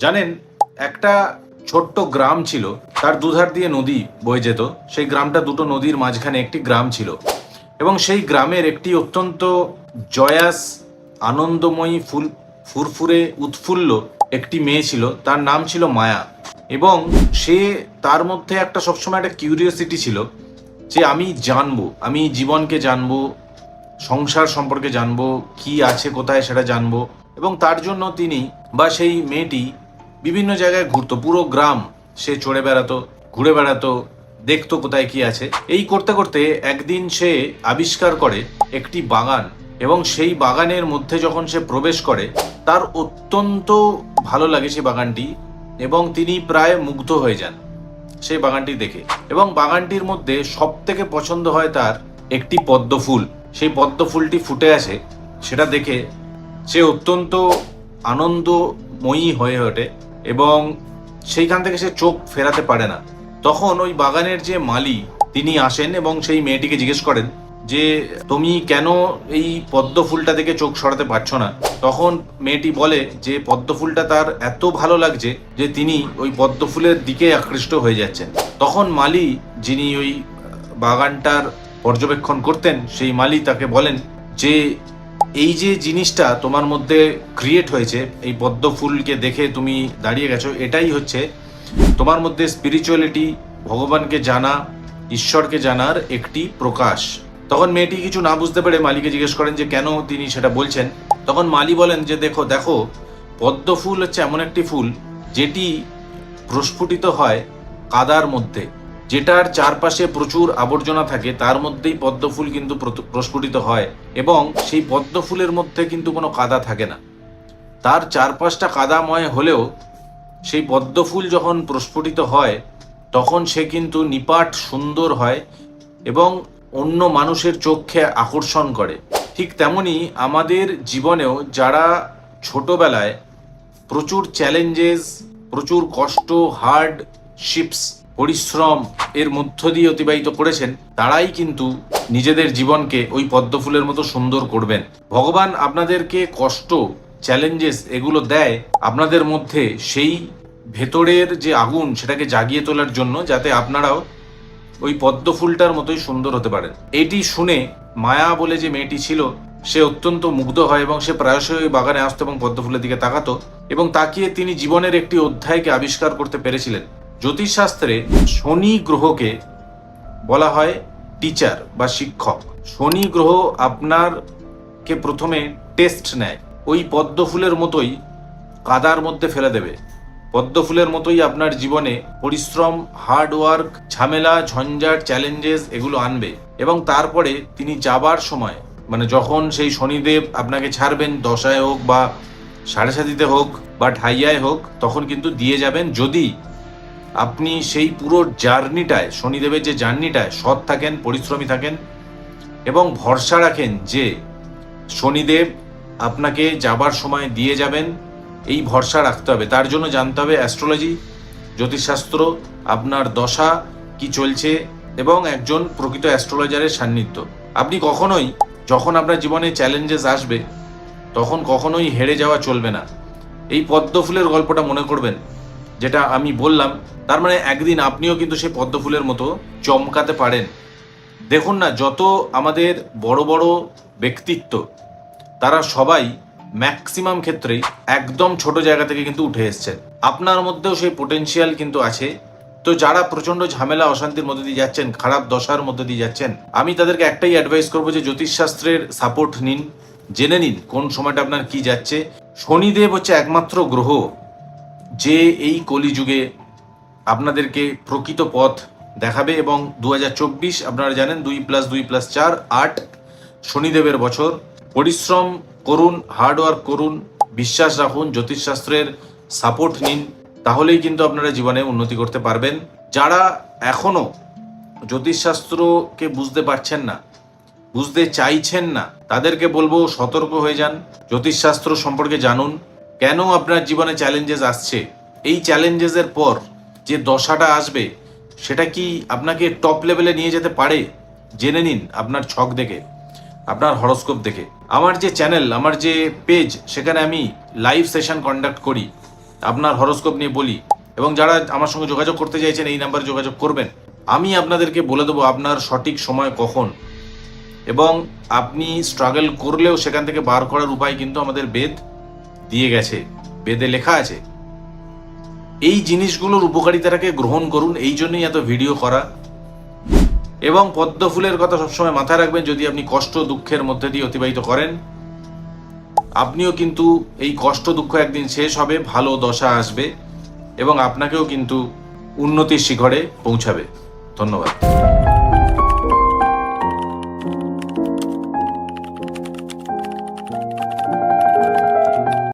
জানেন, একটা ছোট্ট গ্রাম ছিল, তার দুধার দিয়ে নদী বয়ে যেত। সেই গ্রামটা দুটো নদীর মাঝখানে একটি গ্রাম ছিল। এবং সেই গ্রামের একটি অত্যন্ত জয়াস, আনন্দময়ী, ফুল, ফুরফুরে, উৎফুল্ল একটি মেয়ে ছিল। তার নাম ছিল মায়া। এবং সে তার মধ্যে একটা সবসময় একটা কিউরিওসিটি ছিল যে আমি জানব, আমি জীবনকে জানব, সংসার সম্পর্কে জানব, কি আছে, কোথায় সেটা জানব। এবং তার জন্য তিনি বা সেই মেয়েটি বিভিন্ন জায়গায় ঘুরতো, পুরো গ্রাম সে চড়ে বেড়াতো, ঘুরে বেড়াতো, দেখতো কোথায় কি আছে। এই করতে করতে একদিন সে আবিষ্কার করে একটি বাগান এবং সেই বাগানের মধ্যে যখন সে প্রবেশ করে, তার অত্যন্ত ভালো লাগে সেই বাগানটি এবং তিনি প্রায় মুগ্ধ হয়ে যান সেই বাগানটি দেখে এবং বাগানটির মধ্যে সব থেকে পছন্দ হয় তার একটি পদ্ম ফুল। সেই পদ্ম ফুলটি ফুটে আসে, সেটা দেখে সে অত্যন্ত আনন্দময়ী হয়ে ওঠে। এবং সেইখান থেকে সে চোখ ফেরাতে পারে না। তখন ওই বাগানের যে মালি, তিনি আসেন এবং সেই মেয়েটিকে জিজ্ঞেস করেন যে, তুমি কেন এই পদ্ম ফুলটা থেকে চোখ সরাতে পারছ না? তখন মেয়েটি বলে যে, পদ্ম ফুলটা তার এত ভালো লাগছে যে তিনি ওই পদ্ম ফুলের দিকে আকৃষ্ট হয়ে যাচ্ছেন। তখন মালি, যিনি ওই বাগানটার পর্যবেক্ষণ করতেন, সেই মালি তাকে বলেন যে এই যে জিনিসটা তোমার মধ্যে ক্রিয়েট হয়েছে, এই পদ্ম ফুলকে দেখে তুমি দাঁড়িয়ে গেছো, এটাই হচ্ছে তোমার মধ্যে স্পিরিচুয়ালিটি ভগবানকে জানা, ঈশ্বরকে জানার একটি প্রকাশ। তখন মেয়েটি কিছু না বুঝতে পেরে মালিকে জিজ্ঞেস করেন যে, কেন তিনি সেটা বলছেন? তখন মালি বলেন যে, দেখো দেখো, পদ্ম ফুল হচ্ছে এমন একটি ফুল যেটি প্রস্ফুটিত হয় কাদার মধ্যে। যেটার চারপাশে প্রচুর আবর্জনা থাকে, তার মধ্যেই পদ্ম ফুল কিন্তু প্রস্ফুটিত হয় এবং সেই পদ্ম ফুলের মধ্যে কিন্তু কোনো কাদা থাকে না। তার চারপাশটা কাদাময় হলেও সেই পদ্ম ফুল যখন প্রস্ফুটিত হয়, তখন সে কিন্তু নিপাট সুন্দর হয় এবং অন্য মানুষের চোখে আকর্ষণ করে। ঠিক তেমনি আমাদের জীবনেও যারা ছোটবেলায় প্রচুর চ্যালেঞ্জেস প্রচুর কষ্ট হার্ড শিপস পরিশ্রম এর মধ্য দিয়ে অতিবাহিত করেছেন, তারাই কিন্তু নিজেদের জীবনকে ওই পদ্ম ফুলের মতো সুন্দর করবেন। ভগবান আপনাদেরকে কষ্ট চ্যালেঞ্জেস এগুলো দেয় আপনাদের মধ্যে সেই ভেতরের যে আগুন সেটাকে জাগিয়ে তোলার জন্য যাতে আপনারাও ওই পদ্ম ফুলটার মতোই সুন্দর হতে পারেন। এটি শুনে মায়া বলে যে মেয়েটি ছিল, সে অত্যন্ত মুগ্ধ হয় এবং সে প্রায়শই ওই বাগানে আসতো এবং পদ্ম ফুলের দিকে তাকাতো এবং তাকিয়ে তিনি জীবনের একটি অধ্যায়কে আবিষ্কার করতে পেরেছিলেন। জ্যোতিষশাস্ত্রে শনি গ্রহকে বলা হয় টিচার বা শিক্ষক। শনি গ্রহ আপনার কে প্রথমে টেস্ট নেয়। ওই পদ্ম ফুলের মতোই কাদার মধ্যে ফেলে দেবে। পদ্ম ফুলের মতোই আপনার জীবনে পরিশ্রম হার্ড ওয়ার্ক ঝামেলা, ঝঞ্ঝাট চ্যালেঞ্জেস এগুলো আনবে এবং তারপরে তিনি যাবার সময় মানে যখন সেই শনিদেব আপনাকে ছাড়বেন, দশায় হোক বা সাড়ে সাতিতে হোক বা ঢাইয়ায় হোক, তখন কিন্তু দিয়ে যাবেন। যদি আপনি সেই পুরো জার্নিটায়, শনিদেবের যে জার্নিটায় সৎ থাকেন, পরিশ্রমী থাকেন এবং ভরসা রাখেন যে শনিদেব আপনাকে যাবার সময় দিয়ে যাবেন, এই ভরসা রাখতে হবে। তার জন্য জানতে হবে অ্যাস্ট্রোলজি, জ্যোতিষশাস্ত্র, আপনার দশা কি চলছে এবং একজন প্রকৃত অ্যাস্ট্রোলজারের সান্নিধ্য। আপনি কখনোই যখন আপনার জীবনে চ্যালেঞ্জেস আসবে, তখন কখনোই হেরে যাওয়া চলবে না। এই পদ্ম ফুলের গল্পটা মনে করবেন। যেটা আমি বললাম, তার মানে একদিন আপনিও কিন্তু সেই পদ্মফুলের মতো চমকাতে পারেন। দেখুন না, যত আমাদের বড় বড় ব্যক্তিত্ব, তারা সবাই ম্যাক্সিমাম ক্ষেত্রেই একদম ছোট জায়গা থেকে কিন্তু উঠে এসছেন। আপনার মধ্যেও সেই পোটেনশিয়াল কিন্তু আছে। তো যারা প্রচণ্ড ঝামেলা, অশান্তির মধ্যে দিয়ে যাচ্ছেন, খারাপ দশার মধ্যে দিয়ে যাচ্ছেন, আমি তাদেরকে একটাই অ্যাডভাইস করব যে জ্যোতিষশাস্ত্রের সাপোর্ট নিন, জেনে নিন কোন সময়টা আপনার কি যাচ্ছে। শনিদেব হচ্ছে একমাত্র গ্রহ। যে এই কলিযুগে আপনাদেরকে প্রকৃত পথ দেখাবে এবং দু হাজার চব্বিশ, আপনারা জানেন, দুই প্লাস দুই প্লাস চার, আট শনিদেবের বছর। পরিশ্রম করুন হার্ডওয়ার্ক করুন, বিশ্বাস রাখুন, জ্যোতিষশাস্ত্রের সাপোর্ট নিন, তাহলেই কিন্তু আপনারা জীবনে উন্নতি করতে পারবেন। যারা এখনও জ্যোতিষশাস্ত্রকে বুঝতে পারছেন না, বুঝতে চাইছেন না, তাদেরকে বলব সতর্ক হয়ে যান, জ্যোতিষশাস্ত্র সম্পর্কে জানুন। কেন আপনার জীবনে চ্যালেঞ্জেস আসছে? এই চ্যালেঞ্জেসের পর যে দশাটা আসবে, সেটা কি আপনাকে টপ লেভেলে নিয়ে যেতে পারে? জেনে নিন আপনার ছক দেখে, আপনার হরস্কোপ দেখে। আমার যে চ্যানেল আমার যে পেজ সেখানে আমি লাইভ সেশন কন্ডাক্ট করি, আপনার হরস্কোপ নিয়ে বলি, এবং যারা আমার সঙ্গে যোগাযোগ করতে চাইছেন, এই নাম্বারে যোগাযোগ করবেন। আমি আপনাদেরকে বলে দেবো আপনার সঠিক সময় কখন, এবং আপনি স্ট্রাগল করলেও সেখান থেকে বার করার উপায় কিন্তু আমাদের বেদ। দিয়ে গেছে, বেদে লেখা আছে। এই জিনিসগুলোর উপকারিতাটাকে গ্রহণ করুন, এই জন্যই এত ভিডিও করা। এবং পদ্ম ফুলের কথা সবসময় মাথায় রাখবেন, যদি আপনি কষ্ট দুঃখের মধ্যে দিয়ে অতিবাহিত করেন। আপনিও কিন্তু এই কষ্ট দুঃখ একদিন শেষ হবে, ভালো দশা আসবে, এবং আপনাকেও কিন্তু উন্নতির শিখরে পৌঁছাবে। ধন্যবাদ।